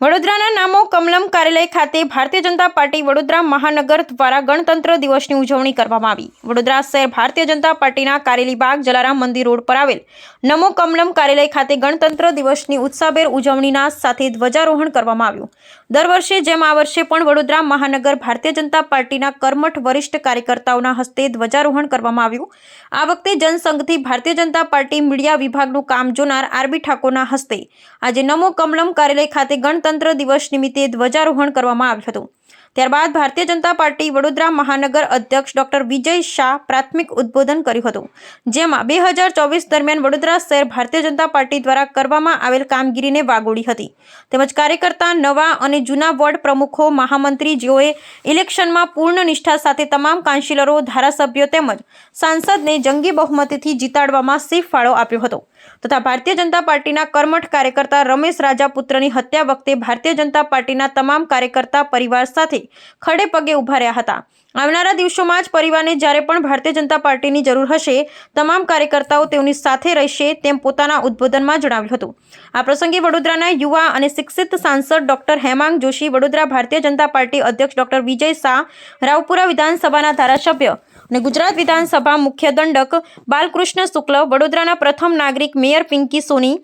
વડોદરાના નામો કમલમ કાર્યાલય ખાતે ભારતીય જનતા પાર્ટી વડોદરા મહાનગર દ્વારા ગણતંત્ર દિવસની ઉજવણી કરવામાં આવી. વડોદરા શહેર ભારતીય જનતા પાર્ટીના કારેલી બાગ જલારામ મંદિર રોડ પર આવેલ નમો કમલમ કાર્યાલય ખાતે ગણતંત્ર દિવસની ઉત્સાહભેર ઉજવણીના સાથે ધ્વજારોહણ કરવામાં આવ્યું. દર વર્ષે જેમ આ વર્ષે પણ વડોદરા મહાનગર ભારતીય જનતા પાર્ટીના કર્મઠ વરિષ્ઠ કાર્યકર્તાઓના હસ્તે ધ્વજારોહણ કરવામાં આવ્યું. આ વખતે જનસંઘથી ભારતીય જનતા પાર્ટી મીડિયા વિભાગનું કામ જોનાર આરબી ઠાકોરના હસ્તે આજે નમો કમલમ કાર્યાલય ખાતે ગણતંત્ર દિવસ નિમિત્તે ધ્વજારોહણ કરવામાં આવ્યું હતું. ત્યારબાદ ભારતીય જનતા પાર્ટી વડોદરા મહાનગર અધ્યક્ષ ડોક્ટર વિજય શાહ પ્રાથમિક ઉદ્બોધન કર્યું હતું, જેમાં બે હજાર ચોવીસ દરમિયાન વડોદરા શહેર ભારતીય જનતા પાર્ટી દ્વારા કરવામાં આવેલ કામગીરીને વાગોળી હતી. તેમજ કાર્યકર્તા, નવા અને જૂના વોર્ડ પ્રમુખો, મહામંત્રી જેઓએ ઇલેક્શનમાં પૂર્ણ નિષ્ઠા સાથે તમામ કાઉન્સિલરો, ધારાસભ્યો તેમજ સાંસદને જંગી બહુમતીથી જીતાડવામાં સિંહ ફાળો આપ્યો હતો. તથા ભારતીય જનતા પાર્ટીના કર્મઠ કાર્યકર્તા રમેશ રાજાપુત્રની હત્યા વખતે ભારતીય જનતા પાર્ટીના તમામ કાર્યકર્તા પરિવાર સાથે ખડે પગે ઊભા રહ્યા હતા. આવનારા દિવસોમાં જ પરિવારને જ્યારે પણ ભારતીય જનતા પાર્ટીની જરૂર હશે, તમામ કાર્યકર્તાઓ તેઓની સાથે રહેશે તેમ પોતાના ઉદ્બોધનમાં જણાવ્યું હતું. આ પ્રસંગે વડોદરાના યુવા અને શિક્ષિત સાંસદ ડોક્ટર હેમાંગ જોશી, વડોદરા ભારતીય જનતા પાર્ટી અધ્યક્ષ ડોક્ટર વિજય શાહ, રાવપુરા વિધાનસભાના ધારાસભ્ય અને ગુજરાત વિધાનસભા મુખ્ય દંડક બાલકૃષ્ણ શુક્લ, વડોદરાના પ્રથમ નાગરિક મેયર પિંકી સોની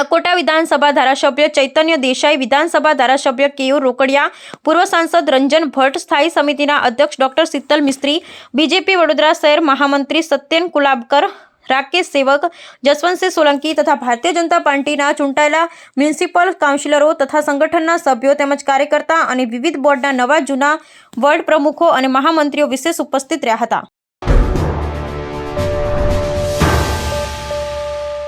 અકોટા વિધાનસભા ધારાસભ્ય ચૈતન્ય દેસાઈ, વિધાનસભા ધારાસભ્ય કેયુ રોકડિયા, પૂર્વ સાંસદ રંજન ભટ્ટ, સ્થાયી સમિતિના અધ્યક્ષ ડોક્ટર શીતલ મિસ્ત્રી, બીજેપી વડોદરા શહેર મહામંત્રી સત્યન કુલાબકર, રાકેશ સેવક, જસવંતસિંહ સોલંકી તથા ભારતીય જનતા પાર્ટીના ચૂંટાયેલા મ્યુનિસિપલ કાઉન્સિલરો તથા સંગઠનના સભ્યો તેમજ કાર્યકર્તા અને વિવિધ બોર્ડના નવા જૂના વર્ડ પ્રમુખો અને મહામંત્રીઓ વિશેષ ઉપસ્થિત રહ્યા હતા.